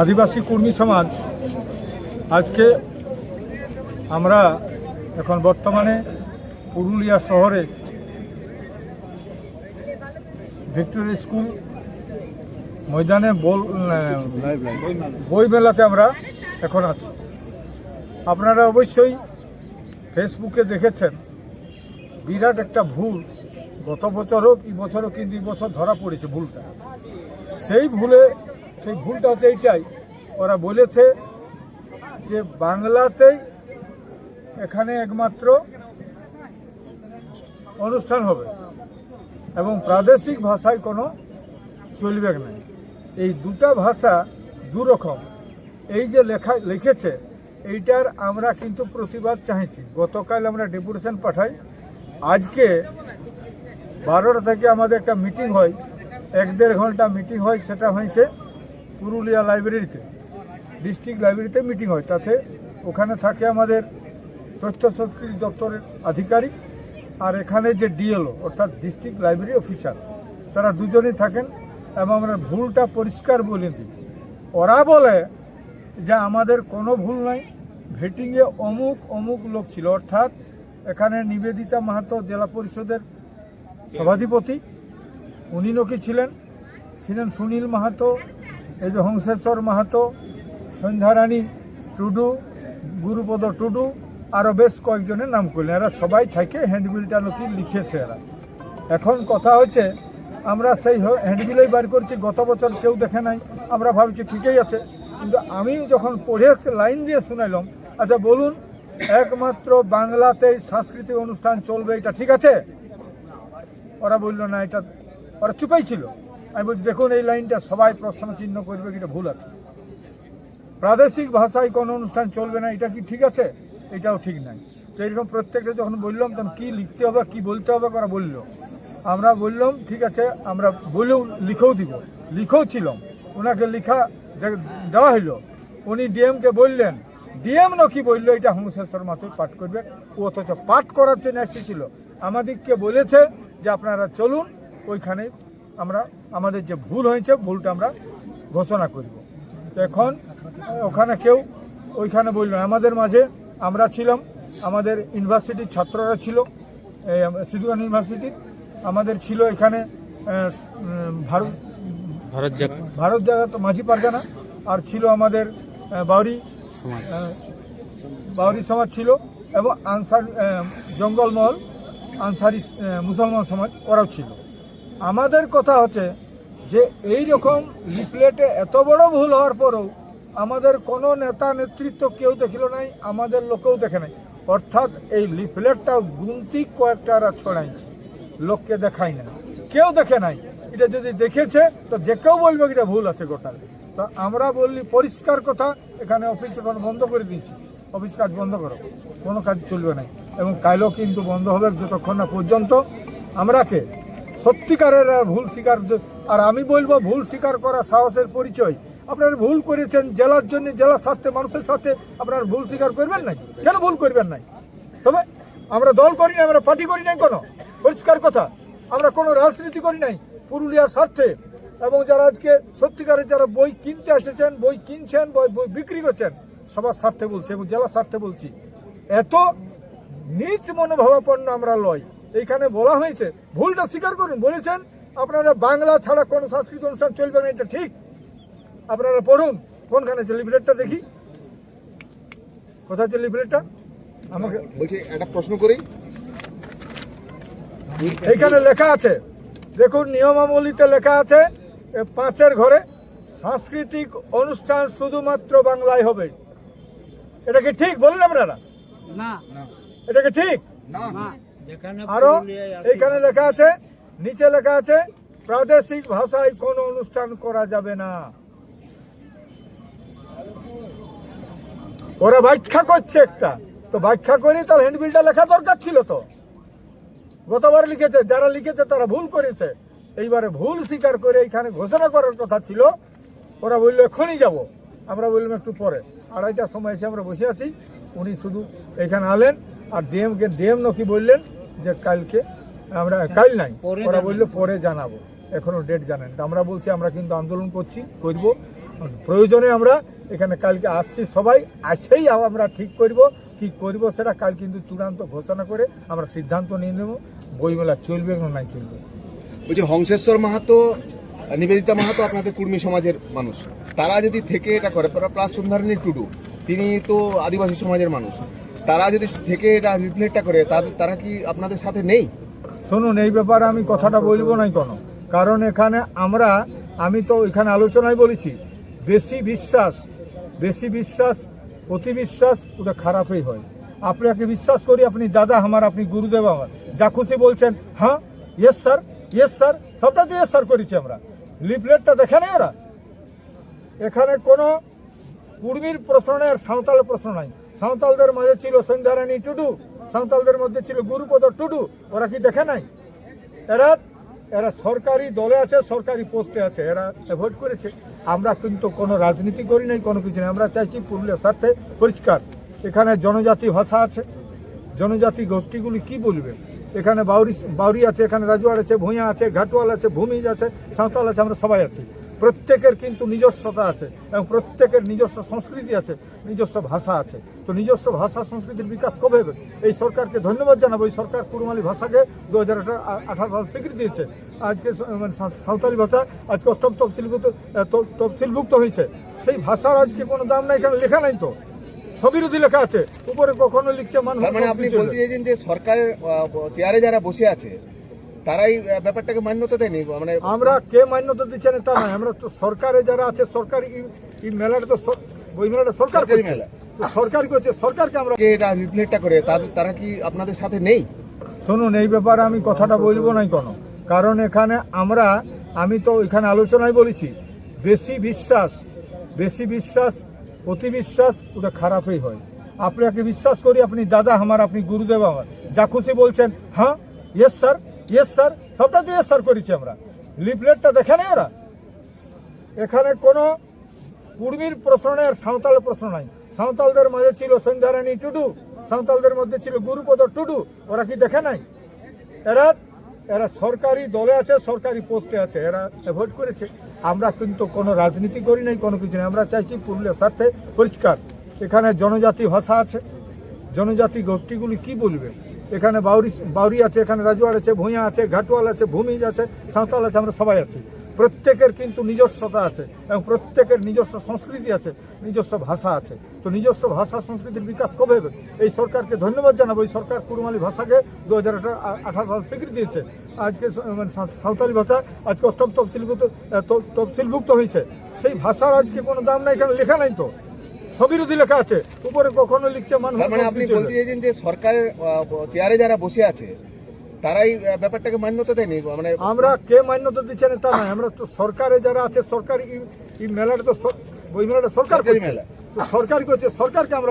আদিবাসী কর্মী সমাজ, আজকে আমরা এখন বর্তমানে পুরুলিয়া শহরে ভিক্টোরিয়া স্কুল ময়দানে বল বই মেলাতে আমরা এখন আছি। আপনারা অবশ্যই ফেসবুকে দেখেছেন, বিরাট একটা ভুল। গত বছর হোক এই বছর হোক কিন্তু বছর ধরা পড়েছে ভুলটা। সেই ভুলে সেই ভুলটা হচ্ছে এইটাই। ওরা বলেছে যে বাংলাতেই এখানে একমাত্র অনুষ্ঠান হবে এবং প্রাদেশিক ভাষায় কোনো চলবে না। এই দুটা ভাষা দু রকম এই যে লেখা, লিখেছে, এইটার আমরা কিন্তু প্রতিবাদ চাইছি গতকাল আমরা ডেপুটেশন পাঠাই। আজকে বারোটা থেকে আমাদের একটা মিটিং হয়। এক দেড় ঘণ্টা মিটিং হয়, সেটা হয়েছে পুরুলিয়া লাইব্রেরিতে, ডিস্ট্রিক্ট লাইব্রেরিতে মিটিং হয়। তাতে ওখানে থাকে আমাদের তথ্য সংস্কৃতি দপ্তরের আধিকারিক আর এখানে যে ডিএলও, অর্থাৎ ডিস্ট্রিক্ট লাইব্রেরি অফিসার, তারা দুজনেই থাকেন এবং আমরা ভুলটা পরিষ্কার বলে দিই। ওরা বলে যে আমাদের কোনো ভুল নাই, ভেটিংয়ে অমুক অমুক লোক ছিল, অর্থাৎ এখানে নিবেদিতা মাহাতো জেলা পরিষদের সভাধিপতি, উনি নাকি ছিলেন ছিলেন সুনীল মাহাতো এই যে হংসেশ্বর মাহাতো, সন্ধ্যারানী টুডু, গুরুপদ টুডু আরও বেশ কয়েকজনের নাম করলেন এরা সবাই থেকে হ্যান্ডবিলটা নাকি লিখেছে এরা। এখন কথা হচ্ছে, আমরা সেই হ্যান্ডবিলেই বার করছি, গত বছর কেউ দেখে নাই, আমরা ভাবছি ঠিকই আছে। কিন্তু আমি যখন পড়ে লাইন দিয়ে শুনাইলাম আচ্ছা বলুন, একমাত্র বাংলাতেই সাংস্কৃতিক অনুষ্ঠান চলবে, এটা ঠিক আছে? ওরা বলল, না, এটা, ওরা চুপাই ছিল। আমি বলছি, দেখুন, এই লাইনটা সবাই প্রশ্ন চিহ্ন করবে এটা ভুল আছে। প্রাদেশিক ভাষায় কোনো অনুষ্ঠান চলবে না, এটা কি ঠিক আছে? এটাও ঠিক নাই। তো এরকম প্রত্যেকটা যখন বললাম, তখন কি লিখতে হবে, কি বলতে হবে, ওরা বলল। আমরা বললাম, ঠিক আছে, আমরা বলেও, লিখেও দিব। লিখেও ছিলাম। ওনাকে লিখা দেওয়া হইল। উনি ডিএমকে বললেন, ডিএম নাকি বলল, এটা হংসেশ্বর মাথায় পাঠ করবে। ও অথচ পাঠ করার জন্য এসেছিল। আমাদেরকে বলেছে যে, আপনারা চলুন, ওইখানে আমরা আমাদের যে ভুল হয়েছে ভুলটা আমরা ঘোষণা করব। তো এখন ওখানে কেউ ওইখানে বলল না। আমাদের মাঝে আমরা ছিলাম আমাদের ইউনিভার্সিটির ছাত্ররা ছিল সিধুকান ইউনিভার্সিটির আমাদের ছিল এখানে ভারত ভারত ভারত জাগাত মাঝি পারগানা আর ছিল আমাদের বাউরি বাউরি সমাজ ছিল এবং আনসার জঙ্গলমহল আনসারি মুসলমান সমাজ ওরাও ছিল। আমাদের কথা হচ্ছে যে এই রকম লিফলেটে এত বড় ভুল হওয়ার পরেও আমাদের কোনো নেতা নেতৃত্ব কেউ দেখিল নাই, আমাদের লোকেও দেখে নাই। অর্থাৎ এই লিফলেটটা গুনতি কয়েকটা এরা ছড়াইছে, লোককে দেখায় না কেউ দেখে নাই। এটা যদি দেখেছে, তো যে কেউ বলবে এটা ভুল আছে গোটা। তো আমরা বললি পরিষ্কার কথা, এখানে অফিস এখন বন্ধ করে দিয়েছি। অফিস কাজ বন্ধ করো, কোনো কাজ চলবে না। এবং কালও কিন্তু বন্ধ হবে যতক্ষণ না পর্যন্ত আমরাকে সত্যিকারের আর ভুল স্বীকার আর আমি বলব ভুল স্বীকার করা সাহসের পরিচয়। আপনারা ভুল করেছেন, জেলার জন্য, জেলার স্বার্থে, মানুষের সাথে আপনারা ভুল স্বীকার করবেন নাই? কেন ভুল করবেন নাই? তবে আমরা দল করি নাই, আমরা পার্টি করি নাই কোনো। পরিষ্কার কথা, আমরা কোনো রাজনীতি করি নাই। পুরুলিয়ার স্বার্থে এবং যারা আজকে সত্যিকারের যারা বই কিনতে এসেছেন, বই কিনছেন বই বই বিক্রি করছেন, সবার স্বার্থে বলছি এবং জেলার স্বার্থে বলছি। এত নিচ মনোভাবাপন্ন আমরা লয় এইখানে বলা হয়েছে ভুলটা স্বীকার করুন। বলেছেন আপনারা বাংলা ছাড়া কোনো সাংস্কৃতিক অনুষ্ঠান চলবে না এটা ঠিক। আপনারা পড়ুন কোনখানে আছে লিফলেটটা দেখি। কোথায় আছে লিফলেটটা আমাকে বলছি একটা প্রশ্ন করি। এইখানে লেখা আছে দেখুন নিয়মাবলীতে লেখা আছে পাঁচের ঘরে সাংস্কৃতিক অনুষ্ঠান শুধুমাত্র বাংলায় হবে। এটা কি ঠিক? বলুন আপনারা। না। এটা কি ঠিক? আরও এইখানে লেখা আছে নিচে লেখা আছে প্রাদেশিক ভাষায় কোনো অনুষ্ঠান করা যাবে না। ওরা ব্যাখ্যা করছে একটা। তো ব্যাখ্যা করে তার হ্যান্ডবিলটা লেখা দরকার ছিল তো। গতবার লিখেছে যারা লিখেছে তারা ভুল করেছে। এইবারে ভুল স্বীকার করে এইখানে ঘোষণা করার কথা ছিল। ওরা বলল এখনই যাব। আমরা বললাম একটু পরে। আড়াইটার সময় এসে আমরা বসে আছি। উনি শুধু এখানে আলেন। আর ডিএমকে ডিএম নাকি বললেন যে কালকে আমরা কাল নাই। ওরা বলল পরে জানাব। এখনও ডেট জানেন। তো আমরা বলছি আমরা কিন্তু আন্দোলন করছি করব। প্রয়োজনে আমরা এখানে কালকে আসছি সবাই আসেই আমরা ঠিক করব। কি করব সেটা কাল কিন্তু চূড়ান্ত ঘোষণা করে আমরা সিদ্ধান্ত নিয়ে নেব। বইমেলা চলবে না নাই চলবে। বলছি হংসেশ্বর মাহাতো নিবেদিতা মাহাতো আপনাদের কুর্মী সমাজের মানুষ। তারা যদি থেকে এটা করে প্লাস সন্ধ্যারানী টুডু। তিনি তো আদিবাসী সমাজের মানুষ। তারা যদি থেকে এটা রিফ্লেক্টটা করে তাদের তারা কি আপনাদের সাথে নেই? শুনুন, এই ব্যাপারে আমি কথাটা বলব নাই কোনো? কারণ এখানে আমরা, আমি তো এখানে আলোচনায় বলেছি, বেশি বিশ্বাস বেশি বিশ্বাস, অতি বিশ্বাস, ওটা খারাপই হয়। আপনাকে বিশ্বাস করি, আপনি দাদা আমার, আপনি গুরুদেব আমার। যা খুশি বলছেন হ্যাঁ ইয়েস স্যার ইয়েস স্যার সবটা দিয়ে স্যার করেছি আমরা। লিফলেটটা দেখে নেই ওরা? এখানে কোনো কুর্মীর প্রশ্ন নেই আর সাঁওতালের প্রশ্ন নাই। সাঁওতালদের মাঝে ছিল সন্ধ্যারানী টুডু, সাঁওতালদের মধ্যে ছিল গুরুপদ টুডু, ওরা কি দেখে নাই? এরা এরা সরকারি দলে আছে, সরকারি পোস্টে আছে, এরা অ্যাভয়েড করেছে। আমরা কিন্তু কোনো রাজনীতি করি নাই, কোনো কিছু নেই। আমরা চাইছি পুরুলিয়ার স্বার্থে পরিষ্কার। এখানে জনজাতি ভাষা আছে। জনজাতি গোষ্ঠীগুলি কি বলবে? এখানে বাউরি বাউরি আছে, এখানে রাজুয়ার আছে, ভূঁইয়া আছে, ঘাটুয়াল আছে, ভূমিজ আছে, সাঁওতাল আছে, আমরা সবাই আছি। প্রত্যেকের কিন্তু নিজস্বতা আছে এবং প্রত্যেকের নিজস্ব সংস্কৃতি আছে নিজস্ব ভাষা আছে। তো নিজস্ব ভাষা সংস্কৃতির বিকাশ কবে হবে? এই সরকারকে ধন্যবাদ জানাব। এই সরকার কুরমালি ভাষাকে দু হাজার আঠারো সাল স্বীকৃতি দিয়েছে। আজকে মানে সাঁওতালি ভাষা আজকে অষ্টম তফসিলভুক্ত তফসিলভুক্ত হয়েছে। সেই ভাষার আজকে কোনো দাম নাই এখানে লেখা নাই তো। সবিরোধী লেখা আছে। উপরে কখনো লিখছে মানুষ মানে আপনি বলতে চাইছেন যে সরকারের চেয়ারে যারা বসে আছে তারাই ব্যাপারটাকে মান্যতা দেয়নি মানে আমরা কে মান্যতা দিচ্ছে না তা নয় আমরা তো সরকারে যারা আছে সরকার এই- মেলাটা তো বই মেলাটা সরকার মেলা। তো সরকার করছে সরকারকে আমরা কে এটা রিফ্লেক্টটা করে তাদের তারা কি আপনাদের সাথে নেই? শুনুন এই ব্যাপারে আমি কথাটা বলব নাই কোনো। কারণ এখানে আমরা আমি তো এখানে আলোচনায় বলেছি বেশি বিশ্বাস বেশি বিশ্বাস অতি বিশ্বাস ওটা খারাপই হয়। আপনাকে বিশ্বাস করি আপনি দাদা আমার আপনি গুরুদেব আমার। যা খুশি বলছেন হ্যাঁ ইয়েস স্যার ইয়েস স্যার সবটা দিয়ে স্যার করেছি আমরা। লিফলেটটা দেখে নেই ওরা? এখানে কোনো কুর্মীর প্রশ্ন নেই আর সাঁওতালের প্রশ্ন নাই। সাঁওতালদের মাঝে ছিল সন্ধ্যারানী টুডু, সাঁওতালদের মধ্যে ছিল গুরুপদ টুডু, ওরা কি দেখে নাই? এরা এরা সরকারি দলে আছে, সরকারি পোস্টে আছে, এরা অ্যাভয়েড করেছে। আমরা কিন্তু কোনো রাজনীতি করি নাই, কোনো কিছু নেই। আমরা চাইছি পুরুলিয়ার স্বার্থে পরিষ্কার। এখানে জনজাতি ভাষা আছে। জনজাতি গোষ্ঠীগুলি কি বলবে? এখানে বাউরি বাউরি আছে, এখানে রাজুয়ার আছে, ভূঁইয়া আছে ঘাটুয়াল আছে ভূমিজ আছে, সাঁওতাল আছে, আমরা সবাই আছি। প্রত্যেকের কিন্তু নিজস্বতা আছে এবং প্রত্যেকের নিজস্ব সংস্কৃতি আছে, নিজস্ব ভাষা আছে। তো নিজস্ব ভাষা সংস্কৃতির বিকাশ কবে হবে? এই সরকারকে ধন্যবাদ জানাব। এই সরকার কুরমালি ভাষাকে দু হাজার আঠারো সাল স্বীকৃতি দিয়েছে। আজকে মানে সাঁওতালি ভাষা আজকে অষ্টম তফসিলভুক্ত তফসিলভুক্ত হয়েছে। সেই ভাষার আজকে কোনো দাম নাই, এখানে লেখা নাই তো। সবিরোধী লেখা আছে। উপরে কখনো লিখছে মানুষ মানে আপনি বলতে চাইছেন যে সরকারের চেয়ারে যারা বসে আছে তারাই ব্যাপারটাকে মান্যতা দেয়নি? মানে আমরা কে মান্যতা দিচ্ছে না তা নয় আমরা তো সরকারে যারা আছে সরকার এই মেলাটা তো বই মেলাটা সরকার করছে। তো সরকার করছে সরকারকে আমরা